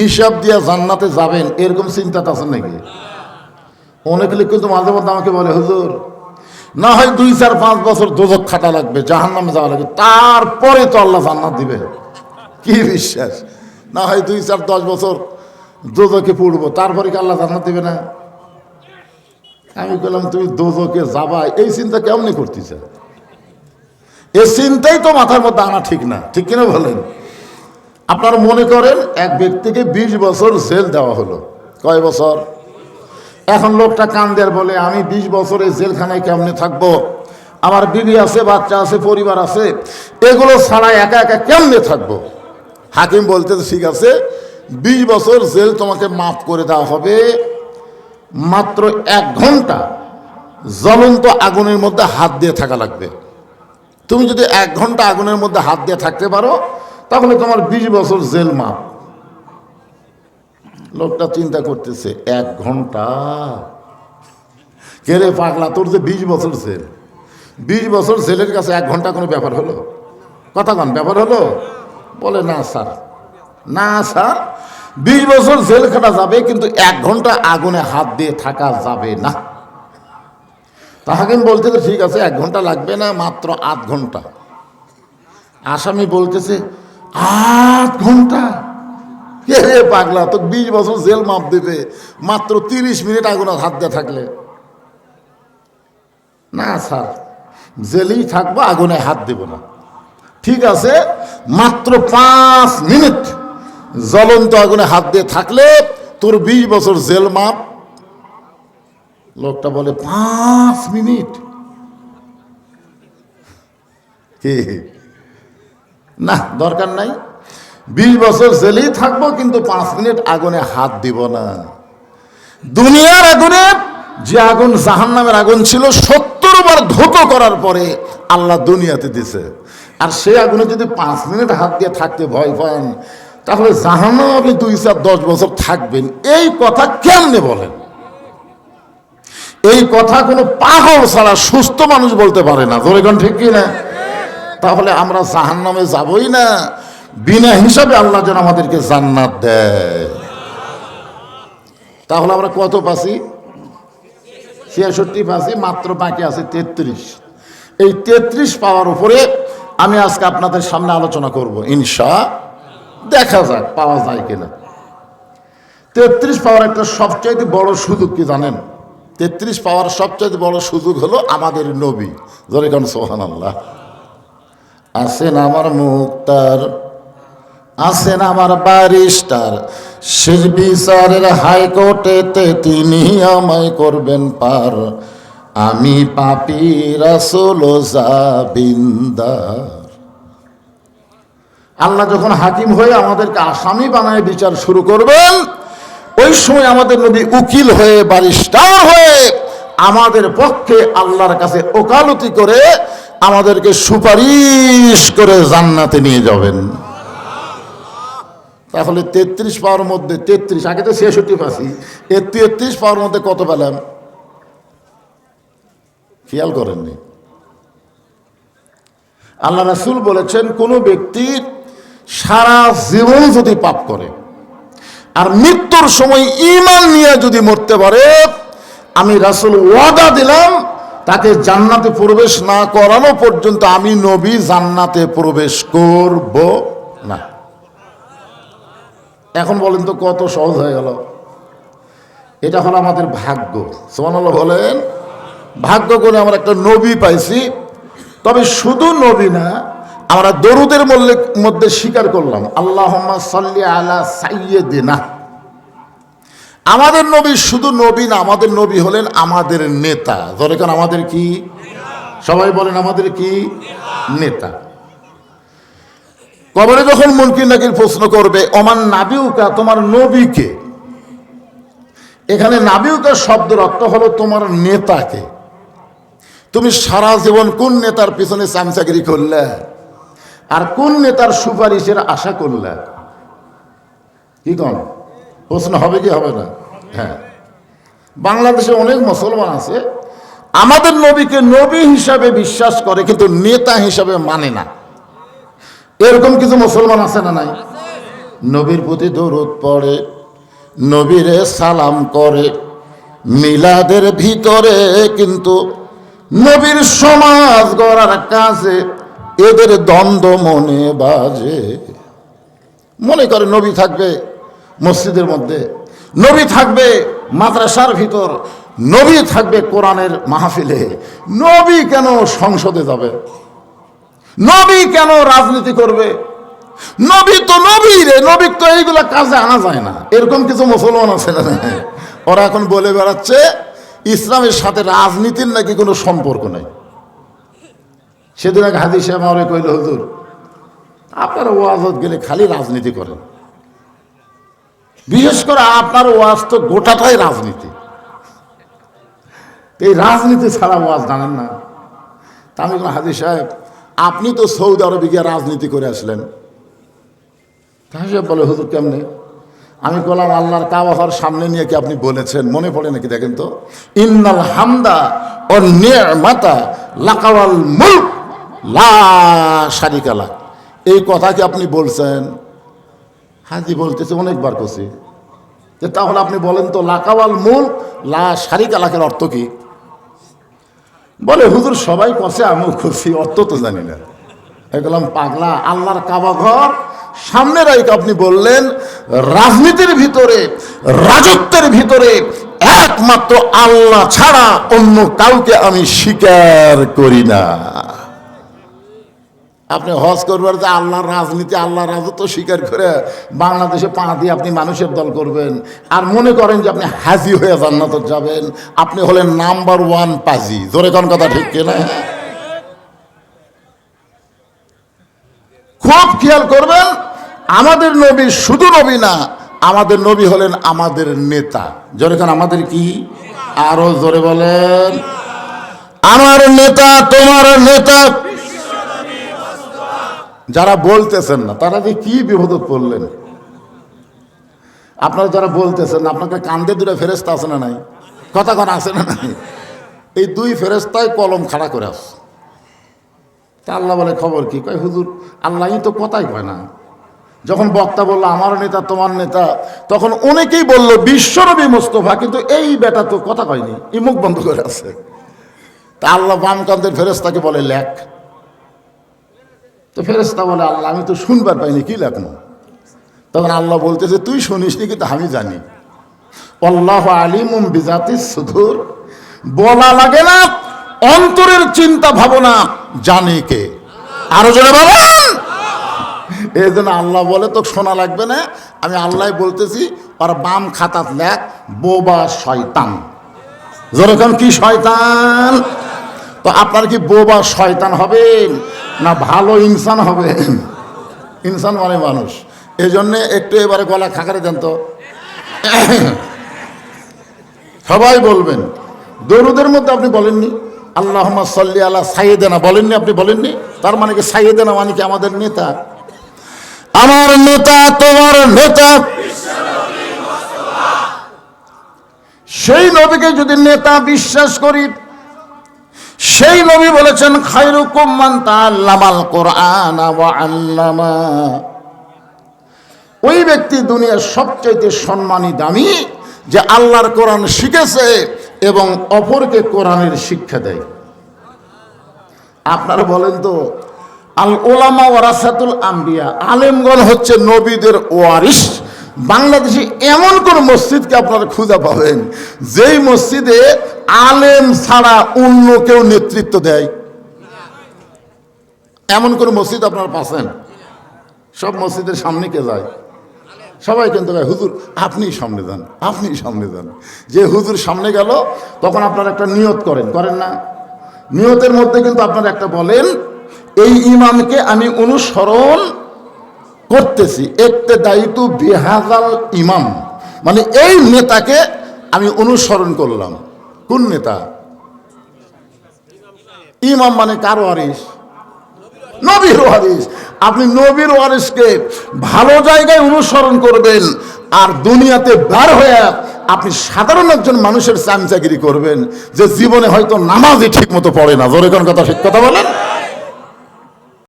হিসাব দিয়া জান্নাতে যাবেন, এরকম চিন্তা আছে নাকি? অনেক লোক কিন্তু মাঝে মধ্যে আমাকে বলে, হুজুর, না হয় দুই চার পাঁচ বছর দোজক খাটা লাগবে জাহান নামে যাওয়া লাগবে, তারপরে তো আল্লাহ জান্নাত দিবে। কি বিশ্বাস? না হয় দুই চার দশ বছর দোজকে পড়ব, তারপরে কি আল্লাহ জান্নাত দিবে না? আমি বললাম, তুমি দোজকে যাবা, এই চিন্তা কেমনি করতেছে? এই চিন্তাই তো মাথার মধ্যে আনা ঠিক না, ঠিক কিনা বলেন? আপনারা মনে করেন এক ব্যক্তিকে ২০ বছর জেল দেওয়া হলো। কয় বছর? এখন লোকটা কান দেয়ার বলে, আমি ২০ বছরে জেলখানায় কেমনে থাকব? আমার বিবি আছে, বাচ্চা আছে, পরিবার আছে, এগুলো ছাড়া একা একা কেমনে থাকব? হাকিম বলতে, ঠিক আছে ২০ বছর জেল তোমাকে মাফ করে দেওয়া হবে। মাত্র এক ঘণ্টা জ্বলন্ত আগুনের মধ্যে হাত দিয়ে থাকা লাগবে। তুমি যদি এক ঘণ্টা আগুনের মধ্যে হাত দিয়ে থাকতে পারো তাহলে তোমার বিশ বছর জেল মাপ। লোকটা চিন্তা করতেছে, এক ঘণ্টা? কে রে পাগলা, তোর যে বিশ বছর জেল। বিশ বছর জেলের কাছে এক ঘণ্টা কোনো ব্যাপার হলো? কথা কন, ব্যাপার হলো? বলে, না, স্যার। না, স্যার, বিশ বছর জেল খাটা যাবে, কিন্তু এক ঘণ্টা আগুনে হাত দিয়ে থাকা যাবে না। তাহাকিম বলতে ঠিক আছে, এক ঘণ্টা লাগবে না, মাত্র আধ ঘণ্টা। আসামি বলতেছে আধ ঘণ্টা। পাগলা তো বিশ বছর জেল মাপ দেবে মাত্র তিরিশ মিনিট আগুনে হাত দিয়ে থাকলে। না, স্যার, জেলেই থাকব, আগুনে হাত দেব না। ঠিক আছে, মাত্র পাঁচ মিনিট জ্বলন্ত আগুনে হাত দিয়ে থাকলে তোর বিশ বছর জেল মাপ। লোকটা বলে, পাঁচ মিনিট। কি না, দরকার নাই। বিশ বছর জেলেই থাকব, কিন্তু পাঁচ মিনিট আগুনে হাত দিব না। দুনিয়ার আগুনে যে আগুন জাহান নামের আগুন ছিল, সত্তর বার ধোকো করার পরে আল্লাহ দুনিয়াতে দিছে। আর সে আগুনে যদি পাঁচ মিনিট হাত দিয়ে থাকতে ভয় পান, তাহলে জাহান্নাম আপনি দুই চার দশ বছর থাকবেন। এই কথা কেমনে বলেন? এই কথা কোনো পাগল ছাড়া সুস্থ মানুষ বলতে পারে না। ধরে কোন ঠিক কি না? তাহলে আমরা জাহান নামে যাবই না। বিনা হিসাবে আল্লাহ যেন আমাদেরকে জান্নাত দেয়। তাহলে আমরা কত পাচ্ছি ছিয়াষট্টি পাচ্ছি মাত্র বাকি আছে তেত্রিশ। এই তেত্রিশ পাওয়ার উপরে আমি আজকে আপনাদের সামনে আলোচনা করব, ইনশা। দেখা যাক, পাওয়া যায় কিনা। তেত্রিশ পাওয়ার একটা সবচাইতে বড় সুযোগ কি জানেন? তেত্রিশ পাওয়ার সবচাইতে বড় সুযোগ হলো আমাদের নবী। কোন সোহান আল্লাহ আছেন আমার মুক্তার? আছেন আমার ব্যারিস্টার? শেষ বিচারের হাইকোর্টেতে তিনি আমায় করবেন পার। আমি পাপি রাসুল জাবিন্দার। আল্লাহ যখন হাকিম হয়ে আমাদেরকে আসামি বানায় বিচার শুরু করবেন, ওই সময় আমাদের নবী উকিল হয়ে বারিস্টার হয়ে আমাদের পক্ষে আল্লাহর কাছে ওকালতি করে আমাদেরকে সুপারিশ করে জান্নাতে নিয়ে যাবেন। তাহলে তেত্রিশ পাওয়ার মধ্যে, তেত্রিশ, আগে তো ছেষট্টি পাচ্ছি এ তেত্রিশ পাওয়ার মধ্যে কত পেলাম? খেয়াল করেননি। আল্লাহ রাসুল বলেছেন, কোনো ব্যক্তি সারা জীবন যদি পাপ করে, আর মৃত্যুর সময় ইমান নিয়ে যদি মরতে পারে, আমি রাসুল ওয়াদা দিলাম তাকে জান্নাতে প্রবেশ না করানো পর্যন্ত আমি নবী জান্নাতে প্রবেশ করব না। এখন বলেন তো কত সহজ হয়ে গেল। এটা হলো আমাদের ভাগ্য। সোমানাল্লাহ বলেন, ভাগ্য করে আমরা একটা নবী পাইছি। তবে শুধু নবী না, আমরা দরুদের মধ্যে স্বীকার করলাম আল্লাহ সাল্লি আলা সাইয়েদিনা আমাদের নবী শুধু নবী না, আমাদের নবী হলেন আমাদের নেতা। ধরে কেন আমাদের কি? সবাই বলেন আমাদের কি? নেতা। কবরে যখন মুনকির নাকির প্রশ্ন করবে অমান নাবিউকা, তোমার নবীকে এখানে নাবিউকা শব্দের অর্থ হলো তোমার নেতাকে। তুমি সারা জীবন কোন নেতার পিছনে চামচাগিরি করলে? আর কোন নেতার সুপারিশের আশা করলে? কি কম? প্রশ্ন হবে কি হবে না? হ্যাঁ। বাংলাদেশে অনেক মুসলমান আছে। আমাদের নবীকে নবী হিসাবে বিশ্বাস করে, কিন্তু নেতা হিসাবে মানে না। এরকম কিছু মুসলমান আছে না নাই? নবীর প্রতি দরুদ পড়ে, নবীরে সালাম করে, মিলাদের ভিতরে কিন্তু নবীর সমাজ গড়ার কাজে এদের দ্বন্দ্ব মনে বাজে। মনে করে নবী থাকবে। মসজিদের মধ্যে। নবী থাকবে মাদ্রাসার ভিতর, নবী থাকবে কোরআনের মাহফিলে। নবী কেন সংসদে যাবে? নবী কেন রাজনীতি করবে? নবী তো নবী রে, নবী তো এইগুলা কাজে আনা যায় না। এরকম কিছু মুসলমান আছে না? ওরা এখন বলে বেড়াচ্ছে, ইসলামের সাথে রাজনীতির নাকি কোনো সম্পর্ক নেই। সেদিন এক হাদিস আমারে কইল, হুজুর, আপনারা ওয়াজত গেলে খালি রাজনীতি করেন। বিশেষ করে আপনার ওয়াজ তো গোটাটাই রাজনীতি। এই রাজনীতি ছাড়া ওয়াজ জানেন না। তা আমি বললাম, হাজি সাহেব আপনি তো সৌদি আরবে গিয়ে রাজনীতি করে আসলেন। সাহেব বলে হুজুর কেমনে? আমি বললাম আল্লাহর কাবাহার সামনে নিয়ে কি আপনি বলেছেন? মনে পড়ে নাকি দেখেন তো? ইন্নাল হামদা ও মাতা লাকাওয়াল মুল্ক লা শারিকালা এই কথা কি আপনি বলছেন? হাজি বলতেছে, অনেকবার করছি যে তাহলে আপনি বলেন তো, লাকাওয়াল মূল, লা শারিকালাকের অর্থ কি? বলে, হুজুর, সবাই কষে আমিও করছি অর্থ তো জানি না। এগুলাম পাগলা, আল্লাহর কাবা ঘর, সামনে রাইকে আপনি বললেন, রাজনীতির ভিতরে, রাজত্বের ভিতরে, একমাত্র আল্লাহ ছাড়া অন্য কাউকে আমি স্বীকার করি না। আপনি হজ করবার যে আল্লাহর রাজনীতি আল্লাহ রাজত্ব স্বীকার করে বাংলাদেশে পা দিয়ে আপনি মানুষের দল করবেন আর মনে করেন যে আপনি হাজি হয়ে জান্নাত যাবেন, আপনি হলেন নাম্বার ওয়ান পাজি। জোরে কোন কথা ঠিক কিনা খুব খেয়াল করবেন, আমাদের নবী শুধু নবী না, আমাদের নবী হলেন আমাদের নেতা। জোরে কোন আমাদের কি? আরও জোরে বলেন। আমার নেতা, তোমার নেতা যারা বলতেছেন না, তারা যে কি বিপদ পড়লেন? আপনারা যারা বলতেছেন, আপনাকে কান্দে দূরে ফেরেস্তা আছে না নাই? কথা কথা আছে না নাই? এই দুই ফেরেস্তায় কলম খাড়া করে আস তা আল্লাহ বলে, খবর কি? কয়, হুজুর, আল্লাহই তো কথাই কয় না। যখন বক্তা বলল আমার নেতা তোমার নেতা, তখন অনেকেই বলল বিশ্বনবী মোস্তফা, কিন্তু এই বেটা তো কথা কয়নি, এই মুখ বন্ধ করে আছে। তা আল্লাহ বামকান্তের ফেরেস্তাকে বলে, লেখ। তো ফেরেস্তা বলে, আল্লাহ, আমি তো শুনবার পাইনি, কি লেখনো তখন আল্লাহ বলতেছে, তুই শুনিসনি কিন্তু আমি জানি। আল্লাহ আলিমুম বিজাতি সুধুর বলা লাগে না, অন্তরের চিন্তা ভাবনা, জানে কে। আরও জনে বলেন। এই জন্য আল্লাহ বলে তো শোনা লাগবে না, আমি আল্লাহ বলতেছি আর বাম খাতাত লেখ, বোবা শয়তান। যেরকম কি শয়তান? তো আপনার কি বোবা শয়তান হবেন না ভালো ইনসান হবেন ইনসান মানে মানুষ। এই জন্যে একটু এবারে গলা খাকারে দেন তো। সবাই বলবেন। দরুদের মধ্যে আপনি বলেননি? আল্লাহ সাল্লি আল্লাহ সাইয়েদেনা। বলেননি আপনি? বলেননি? তার মানে কি সাইয়েদেনা মানে কি আমাদের নেতা? আমার নেতা, তোমার নেতা। সেই নবীকে যদি নেতা বিশ্বাস করি সেই নবী বলেছেন, খায়রুকুম মান তাআল্লামাল কোরআন আল্লামা। ওই ব্যক্তি দুনিয়ার সবচাইতে সম্মানী দামি, যে আল্লাহর কোরআন শিখেছে এবং অপরকে কোরআনের শিক্ষা দেয়। আপনারা বলেন তো, আল ওলামা ওয়ারাসাতুল আম্বিয়া, আলেমগণ হচ্ছে নবীদের ওয়ারিস বাংলাদেশে এমন কোন মসজিদকে আপনারা খুঁজে পাবেন, যেই মসজিদে আলেম ছাড়া অন্য কেউ নেতৃত্ব দেয়। এমন কোন মসজিদ আপনারা পাচ্ছেন? সব মসজিদের সামনে কে যায়? সবাই কিন্তু হুজুর আপনি সামনে যান আপনি সামনে যান। যে হুজুর সামনে গেল, তখন আপনারা একটা নিয়ত করেন করেন না? নিয়তের মধ্যে কিন্তু আপনারা একটা বলেন, এই ইমামকে আমি অনুসরণ করতেছি একতে দায়িত্ব বেহাজাল ইমাম। মানে এই নেতাকে আমি অনুসরণ করলাম। কোন নেতা? ইমাম মানে কার ওয়ারিস নবীর ওয়ারিস আপনি নবীর ওয়ারিসকে ভালো জায়গায় অনুসরণ করবেন আর দুনিয়াতে বার হয়ে আপনি সাধারণ একজন মানুষের চাকরি করবেন যে জীবনে হয়তো নামাজই ঠিক মতো পড়ে না। জোরে কোন কথা ঠিক কথা বলেন?